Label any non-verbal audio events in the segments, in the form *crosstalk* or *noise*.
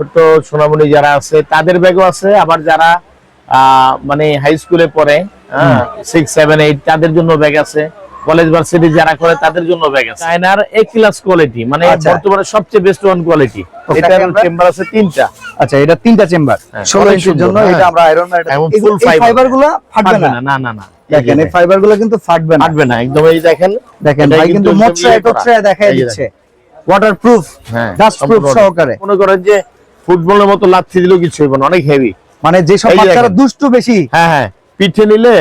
ছোট্ট সোনামণি যারা আছে তাদের ব্যাগও আছে। আবার যারা আহ, মানে হাই স্কুলে পড়ে সিক্স সেভেন এইট তাদের জন্য ব্যাগ আছে। কলেজ ভার্সিটি যারা করে তাদের জন্য ব্যাগ আছে। চায়নার এ ক্লাস কোয়ালিটি মানে আচ্ছা। বর্তমানে সবচেয়ে বেস্ট ওয়ান কোয়ালিটি চেম্বার আছে তিনটা। আচ্ছা এটা তিনটা চেম্বার হ্যাঁ, ষোলো অনেক ইঞ্চির জন্য হ্যাঁ। এটা আমরা আয়রন full ফাইবারগুলো ফাটবে না। না না না দেখেন এই ফাইবারগুলো কিন্তু ফাটবে না। ফাটবে না একদম এই দেখেন। দেখেন ভাই কিন্তু মোটরে ইয়ে করা। টোটরে দেখাই এই যে দিচ্ছে। ওয়াটার হ্যাঁ ডাস্ট প্রুফ সহকারে। মনে করেন যে ফুটবলের মতো লাচ্ছি দিলেও কিছু হইব না অনেক হেভি মানে যেসব বাচ্চারা দুষ্টু বেশি হ্যাঁ হ্যাঁ পিঠে নিলে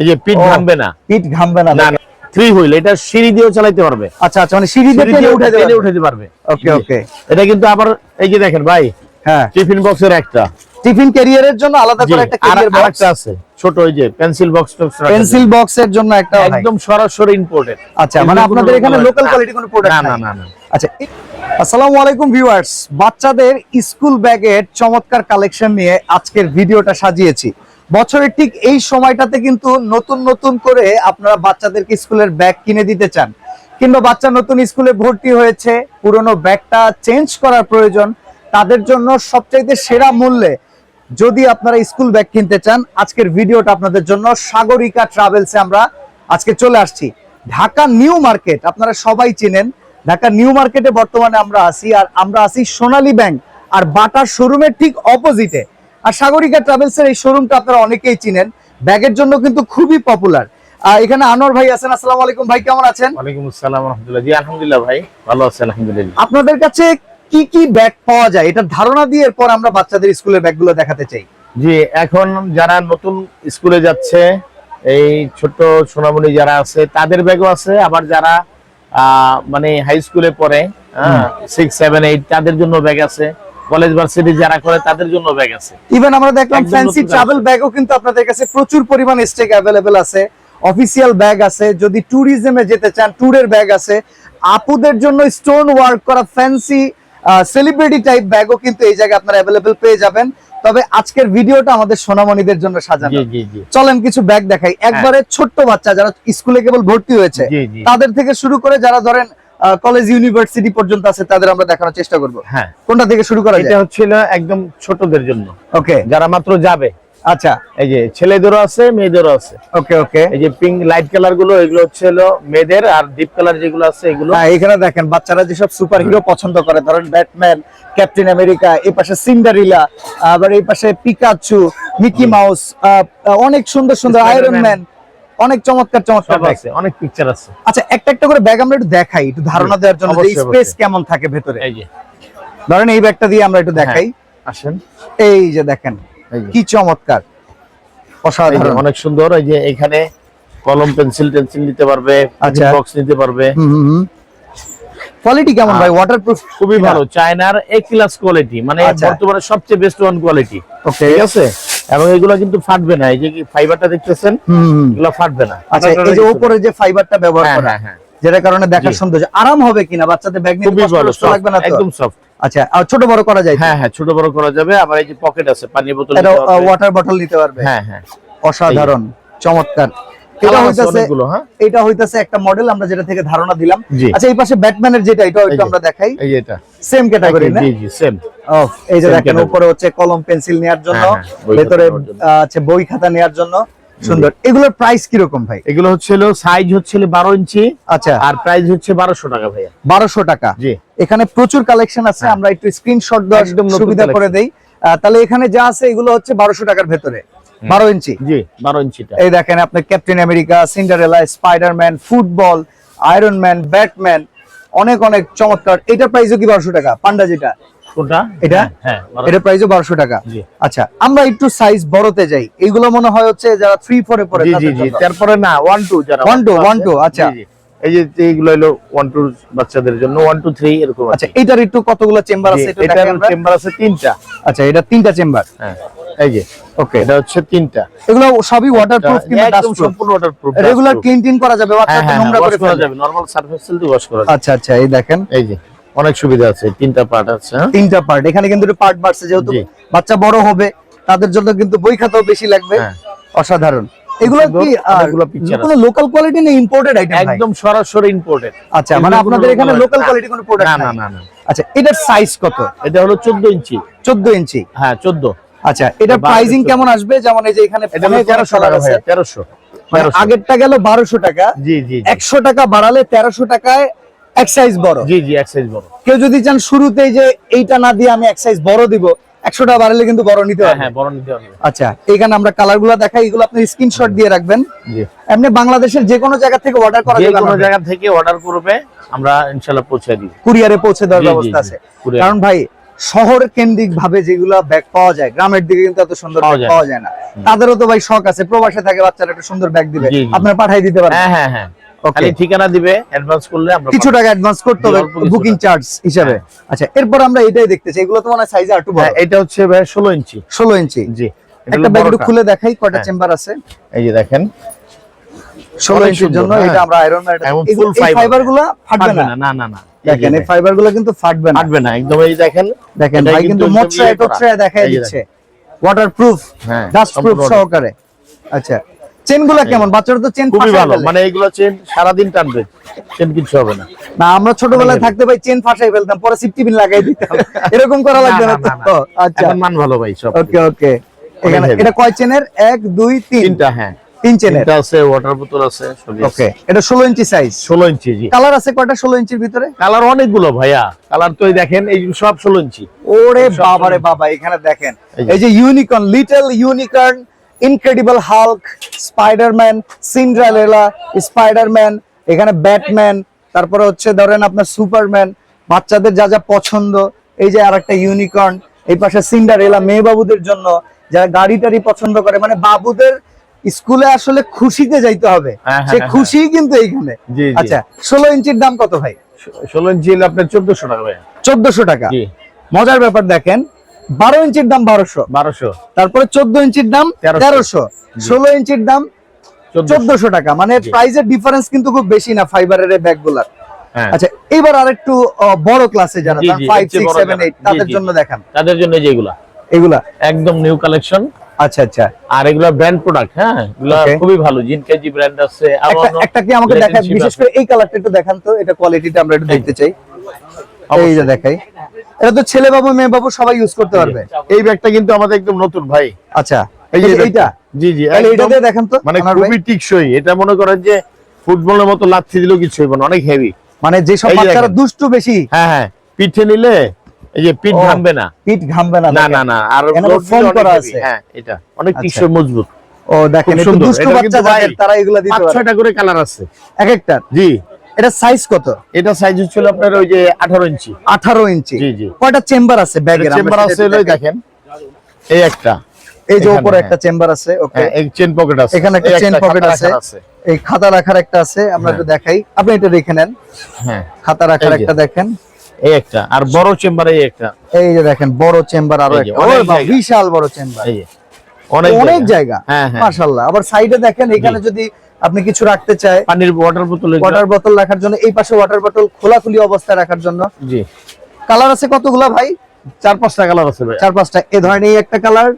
এই যে পিঠ ঘামবে না। পিঠ ঘামবে না। না থ্রি হুইল এটা সিঁড়ি দিয়েও চালাতে পারবে। আচ্ছা আচ্ছা মানে সিঁড়ি দিয়ে উঠাতে পারবে। ওকে ওকে এটা কিন্তু আবার এই যে দেখেন ভাই হ্যাঁ। টিফিন বক্সের একটা। টিফিন ক্যারিয়ারের জন্য আলাদা করে একটা ক্যারিয়ার বক্স আছে ছোট ওই যে পেন্সিল বক্স পেন্সিল বক্সের জন্য একটা একদম সরাসরি ইম্পোর্টেড আচ্ছা মানে আপনাদের এখানে লোকাল কোয়ালিটি কোনো প্রোডাক্ট না না না না না। আচ্ছা আসসালামু আলাইকুম ভিউয়ার্স বাচ্চাদের স্কুল ব্যাগের চমৎকার কালেকশন নিয়ে আজকের ভিডিওটা সাজিয়েছি। বছরের ঠিক এই সময়টাতে কিন্তু নতুন নতুন করে আপনারা বাচ্চাদেরকে স্কুলের ব্যাগ কিনে দিতে চান। কিংবা বাচ্চা নতুন স্কুলে ভর্তি হয়েছে পুরনো ব্যাগটা চেঞ্জ করার প্রয়োজন তাদের জন্য সবচাইতে সেরা মূল্যে যদি আপনারা স্কুল ব্যাগ কিনতে চান আজকের ভিডিওটা আপনাদের জন্য সাগরিকা ট্রাভেলসে আমরা আজকে চলে আসছি। ঢাকা নিউ মার্কেট আপনারা সবাই চিনেন। ঢাকা নিউ মার্কেটে বর্তমানে আমরা আছি আর আমরা আছি সোনালী ব্যাংক আর বাটার শোরুমের ঠিক অপোজিটে আর সাগরিকা ট্রাভেলসের এই শোরুমটা আপনারা অনেকেই চিনেন। ব্যাগের জন্য কিন্তু খুবই পপুলার এখানে আনোয়ার ভাই আছেন আসসালামু আলাইকুম ভাই কেমন আছেন? ওয়ালাইকুম আসসালাম আলহামদুলিল্লাহ জি আলহামদুলিল্লাহ ভাই ভালো আছে আলহামদুলিল্লাহ। আপনাদের কাছে কি কি ব্যাগ পাওয়া যায় এটা ধারণা দিয়ে এরপর আমরা বাচ্চাদের স্কুলের ব্যাগগুলো দেখাতে চাই। জি এখন যারা নতুন স্কুলে যাচ্ছে এই ছোট্ট সোনামণি যারা আছে তাদের ব্যাগও আছে আবার যারা মানে হাই স্কুলে পড়ে সিক্স সেভেন এইট তাদের জন্য ব্যাগ আছে। কলেজ ভার্সিটি যারা করে তাদের জন্য ব্যাগ আছে। ইভেন আমরা দেখলাম ফ্যান্সি ট্রাভেল ব্যাগও কিন্তু আপনাদের কাছে প্রচুর পরিমাণ স্টেক অ্যাভেলেবেল আছে। অফিসিয়াল ব্যাগ আছে। যদি ট্যুরিজমে যেতে চান ট্যুরের ব্যাগ আছে। আপুদের জন্য স্টোন ওয়ার্ক করা ফ্যান্সি সেলিব্রিটি টাইপ ব্যাগও কিন্তু এই জায়গায় আপনারা অ্যাভেলেবেল পেয়ে যাবেন। তবে আজকের ভিডিওটা আমাদের সোনামণিদের জন্য সাজানো। চলেন কিছু ব্যাগ দেখাই। একবারে ছোট্ট বাচ্চা যারা স্কুলে কেবল ভর্তি হয়েছে তাদের থেকে শুরু করে যারা ধরেন কলেজ ইউনিভার্সিটি পর্যন্ত আছে তাদের আমরা দেখানোর চেষ্টা করব। হ্যাঁ। কোনটা থেকে শুরু করা যায়? এটা হচ্ছিল একদম ছোটদের জন্য। ওকে যারা মাত্র যাবে আচ্ছা এই যে ছেলেদেরও আছে মেয়েদেরও আছে। ওকে ওকে। এই যে পিঙ্ক লাইট কালারগুলো এগুলো হচ্ছে হলো মেয়েদের আর ডিপ কালার যেগুলো আছে এগুলো। হ্যাঁ এখানে দেখেন বাচ্চারা যেসব সুপার হিরো পছন্দ করে ধরেন ব্যাটম্যান ক্যাপ্টেন আমেরিকা এই পাশে সিন্ডারিলা আবার এই পাশে পিকাচু মিকি মাউস অনেক সুন্দর সুন্দর আয়রন ম্যান অনেক চমৎকার চমৎকার আছে অনেক পিকচার আছে। আচ্ছা একটা একটা করে ব্যাগ আমরা একটু দেখাই একটু ধারণা দেওয়ার জন্য স্পেস কেমন থাকে ভেতরে। এই যে। ধরেন এই ব্যাগটা দিয়ে আমরা একটু দেখাই। আসেন। এই যে দেখেন। কি চমৎকার। অসাধারণ। অনেক সুন্দর এই যে এখানে কলম পেন্সিল টেন্সিল নিতে পারবে আচ্ছা। বক্স নিতে পারবে। কোয়ালিটি কেমন ভাই? ওয়াটারপ্রুফ খুবই ভালো। চায়নার এ ক্লাস কোয়ালিটি মানে আচ্ছা। বর্তমানে সবচেয়ে বেস্ট ওয়ান কোয়ালিটি ওকে ঠিক আছে? এবং এগুলো কিন্তু ফাটবে না। এই যে ফাইবারটা দেখতেছেন? এগুলো ফাটবে না। আচ্ছা এই যে উপরে যে ফাইবারটা ব্যবহার হ্যাঁ করা হ্যাঁ হ্যাঁ। যেটার কারণে দেখার। সৌন্দর্য। আরাম হবে কিনা? বাচ্চাদের ব্যাগ নিতে কষ্ট লাগবে না তো? একদম সফট আচ্ছা আর ছোট বড় করা যায় হ্যাঁ হ্যাঁ ছোট বড় করা যাবে। আবার এই যে পকেট আছে পানির বোতল এটা ওয়াটার বটল নিতে পারবে? হ্যাঁ হ্যাঁ। অসাধারণ চমৎকার। এটা হইতাছে হ্যাঁ? এটা হইতাছে একটা মডেল আমরা যেটা থেকে ধারণা দিলাম। আচ্ছা এই পাশে ব্যাটম্যানের যেটা এটাও একটু আমরা দেখাই। এই এটা। সেম ক্যাটাগরি না? জি জি সেম ও এই যে দেখেন উপরে হচ্ছে কলম পেন্সিল নেওয়ার জন্য। হ্যাঁ, হ্যাঁ, বই খাতা ভেতরে নেওয়ার জন্য। আছে বই খাতা নেওয়ার জন্য। সুন্দর। এগুলোর প্রাইস কি রকম ভাই? এগুলো হচ্ছে সাইজ হচ্ছে বারো ইঞ্চি। আচ্ছা। আর প্রাইস হচ্ছে বারোশো টাকা ভাইয়া। বারোশো টাকা। জি। এখানে প্রচুর কালেকশন আছে হ্যাঁ। আমরা একটু স্ক্রিনশট দেওয়ার একদম সুবিধা করে দেই। তাহলে এখানে যা আছে এগুলো হচ্ছে বারোশো টাকার ভেতরে। বারো ইঞ্চি। জি বারো ইঞ্চিটা। এই দেখেন আপনি Captain America Cinderella Spiderman football Iron Man Batman অনেক অনেক চমৎকার। এটার প্রাইসও কি বারোশো টাকা? পান্ডা যেটা। এটা? হ্যাঁ প্রাইসও বারোশো টাকা। আচ্ছা আমরা একটু সাইজ বড়তে যাই। এগুলো মনে হয় হচ্ছে যারা থ্রি ফোরে। তারপরে না ওয়ান টু যারা One two, আছে, one আচ্ছা। এই যে এইগুলো হলো ওয়ান টু বাচ্চাদের জন্য ওয়ান টু থ্রি এরকম আচ্ছা এটার একটু কতগুলো চেম্বার আছে এটার চেম্বার আছে তিনটা। আচ্ছা এটা তিনটা চেম্বার হ্যাঁ। এই যে ওকে এটা হচ্ছে তিনটা। এগুলো সবই ওয়াটারপ্রুফ কিন্তু একদম সম্পূর্ণ ওয়াটারপ্রুফ রেগুলার ক্লিন করা যাবে হ্যাঁ বাচ্চাদের হ্যাঁ নোংরা করে যাবে নরমাল সারফেস দিয়ে ওয়াশ করা যাবে। আচ্ছা আচ্ছা এই দেখেন। এই যে অনেক সুবিধা আছে তিনটা পার্ট আছে হ্যাঁ? তিনটা পার্ট এখানে কিন্তু পার্ট বাড়ছে যেহেতু বাচ্চা বড় হবে তাদের জন্য কিন্তু বই খাতাও বেশি লাগবে। হ্যাঁ। অসাধারণ। এগুলো কি কোনো লোকাল কোয়ালিটি না ইম্পোর্টেড আইটেম একদম সরাসরি ইম্পোর্টেড আচ্ছা মানে আপনাদের এখানে লোকাল কোয়ালিটি কোনো প্রোডাক্ট না না না আচ্ছা এটার সাইজ কত? এটা হলো 14 ইঞ্চি। 14 ইঞ্চি? হ্যাঁ 14 আচ্ছা প্রাইসিং কেমন আসবে? যেমন এই যে এখানে এটা হলো অনেক অনেক 1300 টাকা ভাইয়া 1300 মানে আগেরটা গেল বারোশো টাকা। জি জি জি। একশো টাকা বাড়ালে তেরোশো টাকায় এক সাইজ বড়। জি জি এক size বড়। কেউ যদি চান শুরুতেই যে এইটা না দিয়ে আমি এক সাইজ বড় দিব একশো টাকা বাড়ালে কিন্তু বড় নিতে হ্যাঁ পারবে হ্যাঁ বড় নিতে হবে। আচ্ছা এখানে আমরা কালারগুলো দেখাই এগুলো আপনি স্ক্রিনশট দিয়ে রাখবেন। এমনি বাংলাদেশের যে কোনো জায়গা থেকে অর্ডার করা যাবে কোনো জায়গা থেকে অর্ডার করবে আমরা ইনশাআল্লাহ পৌঁছে দিই কুরিয়ারে পৌঁছে দেওয়ার ব্যবস্থা আছে। কারণ ভাই শহর কেন্দ্রিক ভাবে যেগুলো ব্যাগ পাওয়া যায় গ্রামের দিকে কিন্তু এত সুন্দর পাওয়া ব্যাগ যায়। পাওয়া যায় না। তাদেরও তো ভাই শখ আছে প্রবাসে থাকে বাচ্চারা একটা সুন্দর ব্যাগ দিবে। আপনার পাঠাই দিতে পারেন হ্যাঁ হ্যাঁ হ্যাঁ. খালি ঠিকানা দিবে অ্যাডভান্স করলে আমরা কিছু টাকা অ্যাডভান্স করতে হবে বুকিং চার্জ হিসাবে। হ্যাঁ। আচ্ছা এরপর আমরা এটাই দেখতে চাই। এগুলো তো মনে হয় সাইজে একটু বড়। হ্যাঁ, এটা হচ্ছে ভাই 16 ইঞ্চি। ষোলো ইঞ্চি। জি একটা ব্যাগ একটু খুলে দেখাই কয়টা হ্যাঁ। চেম্বার আছে। এই যে দেখেন। ষোলো অনেক ইঞ্চির জন্য হ্যাঁ। এটা আমরা আয়রন এবং full ফাইবারগুলা ফাটবে না। না না না দেখেন এই ফাইবারগুলো কিন্তু ফাটবে না। ফাটবে না একদম এই দেখেন। দেখেন ভাই কিন্তু মোটরায় ইয়ে করা। দেখাই দিচ্ছে। ওয়াটার প্রুফ হ্যাঁ, ডাস্ট প্রুফ সহকারে। আচ্ছা চেনগুলা কেমন বাচ্চারা তো চেন খুবই ভালো। মানে এইগুলো চেন সারাদিন টানবে। চেন কিছু হবে না। না আমরা ছোটবেলায় থাকতে ভাই চেন ফাঁসাই ফেলতাম পরে সিফটি পিন লাগাই দিতাম। *laughs* এরকম করা লাগবে না তো? আচ্ছা। মান ভালো ভাই সব। ওকে ওকে। এখানে এটা কয় চেনের এক দুই তিন। তিনটা হ্যাঁ। তিন চেনের তিনটা আছে ওয়াটার বোতল আছে ওকে এটা ষোলো ইঞ্চি সাইজ 16 ইঞ্চি জি। কালার আছে কয়টা ষোলো ইঞ্চির ভিতরে? কালার অনেকগুলো ভাইয়া। কালার তো দেখেন এই সব 16 ইঞ্চি। ওরে বাবারে বাবা এখানে দেখেন। এই যে। Unicorn little unicorn incredible Hulk Spiderman Cinderella Spiderman এখানে ব্যাটম্যান তারপরে হচ্ছে ধরেন আপনার সুপারম্যান বাচ্চাদের যা যা পছন্দ এই যে আর একটা ইউনিকর্ন এই পাশে সিন্ডারেলা মেয়ে বাবুদের জন্য যারা গাড়ি টাড়ি পছন্দ করে মানে বাবুদের স্কুলে আসলে খুশিতে যাইতে হবে। হ্যাঁ, সে হ্যাঁ, খুশি কিন্তু এইখানে। আচ্ছা ষোলো ইঞ্চির দাম কত ভাই? 16 ইঞ্চি আপনার চোদ্দশো টাকা চোদ্দশো টাকা। মজার ব্যাপার দেখেন বারো ইঞ্চির দাম বারোশো। বারোশো। তারপরে চোদ্দ ইঞ্চির দাম তেরোশো। ষোলো ইঞ্চির দাম 1400 চোদ্দশো টাকা। মানে। প্রাইসের ডিফারেন্স কিন্তু খুব বেশি না ফাইবারের ব্যাগগুলার হ্যাঁ। আচ্ছা এবার আর একটু বড় ক্লাসে যারা ফাইভ সিক্স সেভেন এইট তাদের জন্য দেখান। তাদের জন্য যেগুলা এগুলা। একদম নিউ কালেকশন আচ্ছা আচ্ছা। আর এগুলা ব্র্যান্ড প্রোডাক্ট হ্যাঁ? এগুলা খুবই ভালো। জিন কেজি ব্র্যান্ড আছে। একটা কি আমাকে দেখান? বিশেষ করে এই কালারটা একটু দেখান তো এটা কোয়ালিটিটা আমরা একটু দেখতে চাই। এই যে দেখাই। এটা তো ছেলে বাবু মেয়ে বাবু সবাই ইউজ করতে পারবে। এই ব্যাগটা কিন্তু আমাদের একদম নতুন ভাই। আচ্ছা। এইটা? জি জি দিয়ে দেখেন তো মানে খুবই টিকসই। এটা মনে করেন যে ফুটবলের মতো লাথি দিলেও কিছু হইব না অনেক হেভি মানে যে বাচ্চারা দুষ্টু বেশি হ্যাঁ হ্যাঁ পিঠে নিলে এই যে পিঠ ভাঙবে না। পিঠ ঘামবে না না না না আর অনেক করা আছে। হ্যাঁ এটা অনেক আচ্ছা। টিকসই মজবুত। ও দেখেন দুষ্টু বাচ্চা যাদের তারা এগুলা দিতে পারে। ছয়টা করে কালার আছে। এক একটা? জি। এটা সাইজ কত? এটা সাইজ হচ্ছিল আপনার ওই যে আঠারো ইঞ্চি। আঠারো ইঞ্চি। জি, জি। কয়টা চেম্বার আছে ব্যাগের চেম্বার আছে হলো দেখেন। এই একটা। এই যে উপরে হ্যাঁ। একটা চেম্বার আছে ওকে হ্যাঁ, এই চেন পকেট আছে। এখানে একটা চেন পকেট আছে। এই খাতা রাখার একটা আছে আমরা হ্যাঁ। একটু দেখাই। আপনি এটা রেখে নেন। হ্যাঁ। খাতা রাখার একটা দেখেন। এই একটা। আর বড় চেম্বার এই একটা। এই যে দেখেন বড় চেম্বার আরও একটা। বিশাল বড় চেম্বার এই অনেক অনেক জায়গা। হ্যাঁ হ্যাঁ। মাশাআল্লাহ। আবার সাইডে দেখেন এখানে যদি আপনি কিছু রাখতে চায় পানির ওয়াটার বোতল ওয়াটার বোতল রাখার জন্য এই পাশে ওয়াটার বোতল খোলাখুলি অবস্থায় রাখার জন্য। জি। কালার আছে কতগুলা ভাই? চার পাঁচটা কালার আছে ভাই। চার পাঁচটা। এ ধরেন এই একটা কালার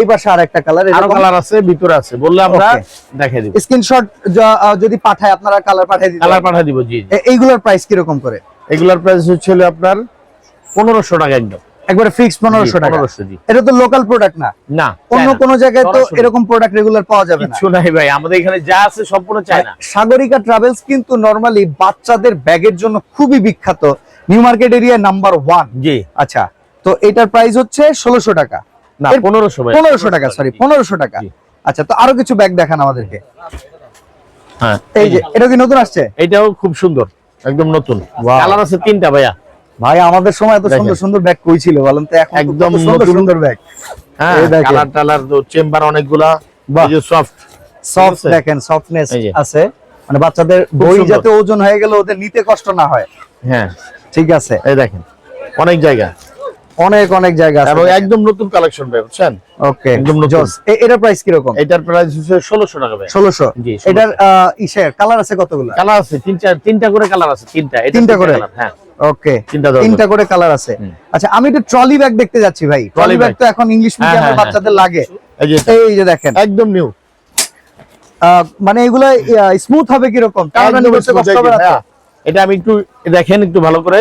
এই পাশে আর একটা কালার আরও কালার আছে ভিতরে আছে। বললে আমরা. দেখাই দিব। স্ক্রিনশট যদি পাঠায় আপনারা কালার পাঠিয়ে দিতে কালার পারেন। পাঠা দিব জি। এইগুলোর প্রাইস কীরকম করে? এগুলার প্রাইস হচ্ছে আপনার পনেরোশো টাকা একদম। একবারে ফিক্স পনেরোশো টাকা। পনেরোশো জি। এটা তো লোকাল প্রোডাক্ট না। না অন্য। কোন জায়গায় তো এরকম প্রোডাক্ট রেগুলার পাওয়া যাবে না। কিচ্ছু নাই ভাই আমাদের এখানে যা আছে সম্পূর্ণ চায়না। সাগরিকা ট্রাভেলস কিন্তু নরমালি বাচ্চাদের ব্যাগের জন্য খুবই বিখ্যাত। New Market area number one জি। আচ্ছা তো এটার প্রাইস হচ্ছে ষোলোশো টাকা। না এর- পনেরোশো ভাই। পনেরোশো টাকা সরি পনেরোশো টাকা। আচ্ছা তো আরও কিছু ব্যাগ দেখান আমাদেরকে। হ্যাঁ এই যে এটা কি নতুন আসছে? এটাও খুব সুন্দর একদম নতুন. কালার আছে তিনটা ভাইয়া। ভাই আমাদের সময় এত সুন্দর সুন্দর ব্যাগ কই ছিল বলেন তো? এখন একদম সুন্দর সুন্দর ব্যাগ হ্যাঁ। কালার টালার চেম্বার অনেকগুলা। এই যে সফট সফট দেখেন সফটনেস আছে। মানে বাচ্চাদের বই যাতে ওজন হয়ে গেলে ওদের নিতে কষ্ট না হয়। হ্যাঁ। ঠিক আছে। এই দেখেন অনেক জায়গা। অনেক অনেক জায়গা আছে। এবং একদম নতুন কালেকশন ভাই বুঝছেন? ওকে একদম নতুন। এটার প্রাইস কীরকম? এটার প্রাইস হচ্ছে ষোলোশো টাকা ভাই ষোলোশো? জি, এটার ইসের কালার আছে কতগুলো? কালার আছে তিন চার তিনটা করে কালার আছে তিনটা। এটা তিনটা করে? হ্যাঁ। ওকে তিনটা করে কালার আছে। আচ্ছা আমি একটু ট্রলি ব্যাগ দেখতে যাচ্ছি ভাই। ট্রলি ব্যাগ তো এখন ইংলিশ হ্যাঁ, মিডিয়ামের হ্যাঁ, বাচ্চাদের লাগে। এই যে দেখেন। একদম নিউ মানে এগুলো স্মুথ হবে কীরকম? এটা আমি একটু দেখেন একটু ভালো করে।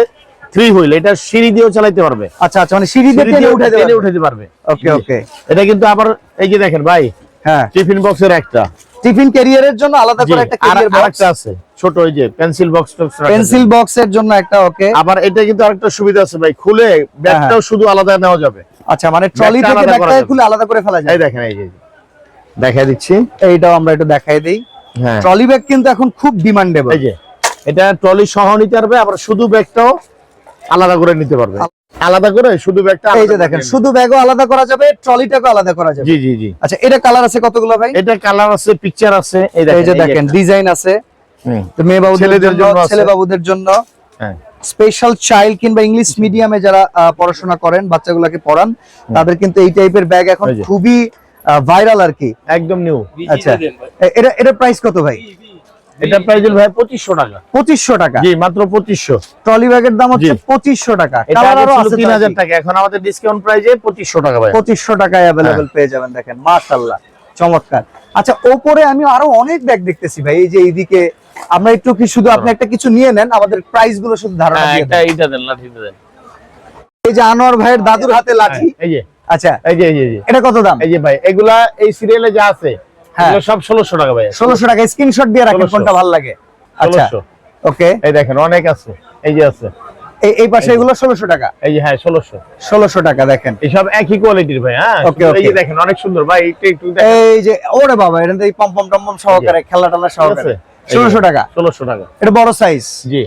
থ্রি হুইল এটা সিঁড়ি দিয়েও চালাতে পারবে। আচ্ছা আচ্ছা মানে সিঁড়ি দিয়ে উঠাতে পারবে। ওকে ওকে। এটা কিন্তু আবার এই যে দেখেন ভাই হ্যাঁ। টিফিন বক্সের একটা। টিফিন ক্যারিয়ারের জন্য আলাদা করে একটা ক্যারিয়ার বক্স আছে ছোট ওই যে পেন্সিল বক্স পেন্সিল বক্সের জন্য একটা ওকে আবার এটা কিন্তু আরেকটা সুবিধা আছে ভাই খুলে ব্যাগটাও শুধু আলাদা নেওয়া যাবে। আচ্ছা মানে ট্রলি থেকে ব্যাগটা খুলে আলাদা করে ফেলা যায়। এই দেখেন এই যে এই যে। দেখা দিচ্ছি। এইটাও আমরা একটু দেখাই দেই। হ্যাঁ। ট্রলি ব্যাগ কিন্তু এখন খুব ডিমান্ডেবল এই যে এটা ট্রলি সহ নিতে পারবে আবার শুধু ব্যাগটাও আলাদা করে নিতে পারবে। আলাদা করে শুধু ব্যাগটা এই যে দেখেন শুধু ব্যাগও আলাদা করা যাবে ট্রলিটাকেও আলাদা করা যাবে। জি জি জি। আচ্ছা এটা কালার আছে কতগুলো ভাই? এটা কালার আছে পিকচার আছে এই এই যে দেখেন ডিজাইন আছে। তো মেয়ে বাবুদের ছেলেদের জন্য। ছেলে বাবুদের জন্য। হ্যাঁ। স্পেশাল চাইল্ড কিংবা ইংলিশ মিডিয়ামে যারা পড়াশোনা করেন বাচ্চাগুলোকে পড়ান তাদের কিন্তু এই টাইপের ব্যাগ এখন খুবই ভাইরাল আর কি। একদম নিউ আচ্ছা এটা এটা প্রাইস কত ভাই? এটা প্রাইস ভাই পঁচিশশো টাকা। পঁচিশশো টাকা। জি মাত্র পঁচিশশো। ট্রলি ব্যাগের দাম হচ্ছে জি। পঁচিশশো টাকা। কালার আরও আছে তিন হাজার টাকা এখন আমাদের ডিসকাউন্ট প্রাইজে পঁচিশশো টাকা ভাই। পঁচিশশো টাকায় অ্যাভেলেবেল পেয়ে যাবেন দেখেন মাশাল্লাহ চমৎকার। আচ্ছা ওপরে আমি আরও অনেক ব্যাগ দেখতেছি ভাই এই যে এইদিকে আমরা একটু কি শুধু আপনি একটা কিছু নিয়ে নেন আমাদের প্রাইসগুলো শুধু ধারণা হ্যাঁ দিয়ে এটা দেন। দেন লাঠিটা দেন। এই যে আনোয়ার ভাইয়ের দাদুর হাতে লাঠি। হ্যাঁ, এই যে। আচ্ছা এই যে এই যে এটা কত দাম? এই যে ভাই এগুলা এই সিরিয়ালে যা আছে সব ষোলোশো টাকা ভাই। ষোলোশো টাকা স্ক্রিনশট দিয়ে রাখেন কোনটা ভালো লাগে? আচ্ছা ওকে এই দেখেন অনেক আছে। এই যে আছে। এই পাশে এগুলো ষোলোশো টাকা? এই যে হ্যাঁ ষোলোশো। ষোলোশো টাকা দেখেন। এইসব একই কোয়ালিটির ভাই হ্যাঁ? এই যে দেখেন অনেক সুন্দর। ভাই একটু একটু দেখেন। এই যে ওরে বাবা এটা এই পম পম টম পম সহকারে খেলা টেলা সহকারে। ষোলোশো টাকা? ষোলোশো টাকা। এটা বড় সাইজ জি।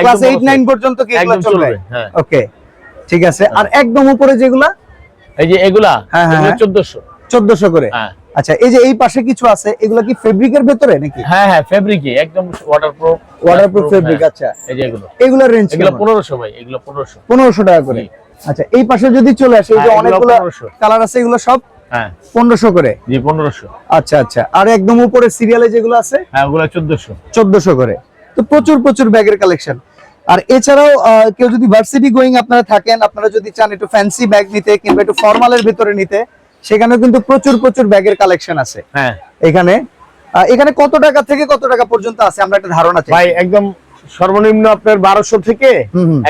ক্লাস একদম এইট বড় নাইন size। পর্যন্ত কি এগুলো চলবে? হ্যাঁ। ওকে ঠিক আছে। আর একদম উপরে যেগুলা? এই যে এগুলা? হ্যাঁ, হ্যাঁ, হ্যাঁ। চোদ্দশো। চোদ্দশো করে? হ্যাঁ। আচ্ছা এই যে এই পাশে কিছু আছে এগুলো কি ফেব্রিকের ভেতরে নাকি? হ্যাঁ হ্যাঁ ফেব্রিকই একদম ওয়াটারপ্রুফ ওয়াটারপ্রুফ ফেব্রিক আচ্ছা। এই যে এগুলো। এগুলোর রেঞ্জ এগুলো পনেরোশো ভাই এগুলো পনেরোশো। পনেরোশো টাকা করে। আচ্ছা এই পাশে যদি চলে আসে এই যে হ্যাঁ, অনেকগুলো কালার আছে এগুলো সব হ্যাঁ। পনেরোশো করে? জি পনেরোশো। আচ্ছা আচ্ছা আর একদম উপরে সিরিয়ালে যেগুলো আছে? হ্যাঁ ওগুলো চোদ্দশো। চোদ্দশো করে। তো প্রচুর প্রচুর ব্যাগের কালেকশন আর এছাড়াও কেউ যদি ভার্সিটি গোয়িং আপনারা থাকেন আপনারা যদি চান একটু ফ্যান্সি ব্যাগ নিতে কিংবা একটু ফর্মালের ভিতরে নিতে সেখানেও কিন্তু প্রচুর প্রচুর ব্যাগের কালেকশন আছে। হ্যাঁ। এখানে এখানে কত টাকা থেকে কত টাকা পর্যন্ত আছে? আমরা একটা ধারণা চাই। ভাই একদম সর্বনিম্ন আপনার বারোশো থেকে।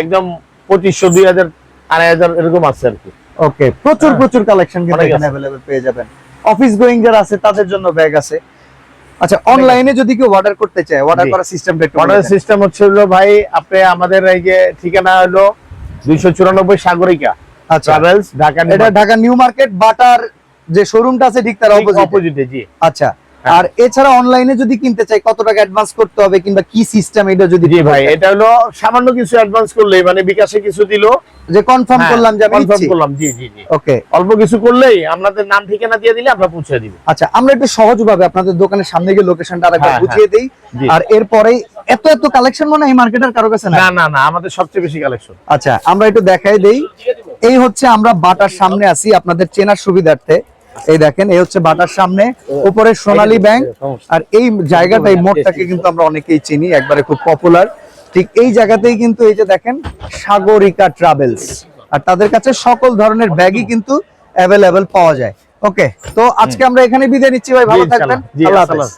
একদম পঁচিশশো দুই হাজার আড়াই হাজার এরকম আছে আর কি। ওকে প্রচুর হ্যাঁ। প্রচুর কালেকশন কিন্তু এখানে। অ্যাভেলেবল পেয়ে যাবেন। অফিস গোয়িং যারা আছে তাদের জন্য ব্যাগ আছে। আচ্ছা অনলাইনে যদি কেউ অর্ডার করতে চায় অর্ডার করার সিস্টেমটা একটু অর্ডার সিস্টেম হচ্ছে হলো ভাই আপনি আমাদের এই যে ঠিকানা হলো দুইশো চুরানব্বই সাগরিকা। ট্রাভেলস ঢাকা এটা ঢাকা নিউ মার্কেট বাটার যে শোরুমটা আছে ঠিক তার অপোজিট অপোজিটে জি। আচ্ছা। হ্যাঁ। আর এছাড়া অনলাইনে যদি কিনতে চাই কত টাকা অ্যাডভান্স করতে হবে কিংবা কি সিস্টেম এটা যদি জি ভাই এটা হলো সামান্য কিছু অ্যাডভান্স করলে মানে বিকাশে কিছু দিল। যে কনফার্ম করলাম যে আমি কনফার্ম করলাম জি জি জি। ওকে অল্প কিছু করলেই আপনাদের নাম ঠিকানা দিয়ে দিলে আমরা পৌঁছে দিব। আচ্ছা আমরা একটু সহজভাবে আপনাদের দোকানের সামনে গিয়ে লোকেশনটা আরেকবার হ্যাঁ, বুঝিয়ে দেই। আর এরপরে এত এত কালেকশন মনে হয় এই মার্কেটের কারও কাছে না না না না আমাদের সবচেয়ে বেশি কালেকশন আচ্ছা আমরা একটু দেখাই দেই। এই হচ্ছে আমরা বাটার সামনে আছি আপনাদের চেনার সুবিধার্থে। এই দেখেন এই হচ্ছে বাটার সামনে উপরে সোনালী ব্যাংক। আর এই জায়গাটা এই মোড়টাকে কিন্তু আমরা অনেকেই চিনি একবারে খুব পপুলার ঠিক এই জায়গাতেই কিন্তু এই যে দেখেন সাগরিকা ট্রাভেলস আর তাদের কাছে সকল ধরনের ব্যাগই কিন্তু অ্যাভেলেবেল পাওয়া যায়। ওকে তো আজকে আমরা এখানে বিদায় নিচ্ছি ভাই ভালো থাকবেন। আল্লাহ হাফেজ।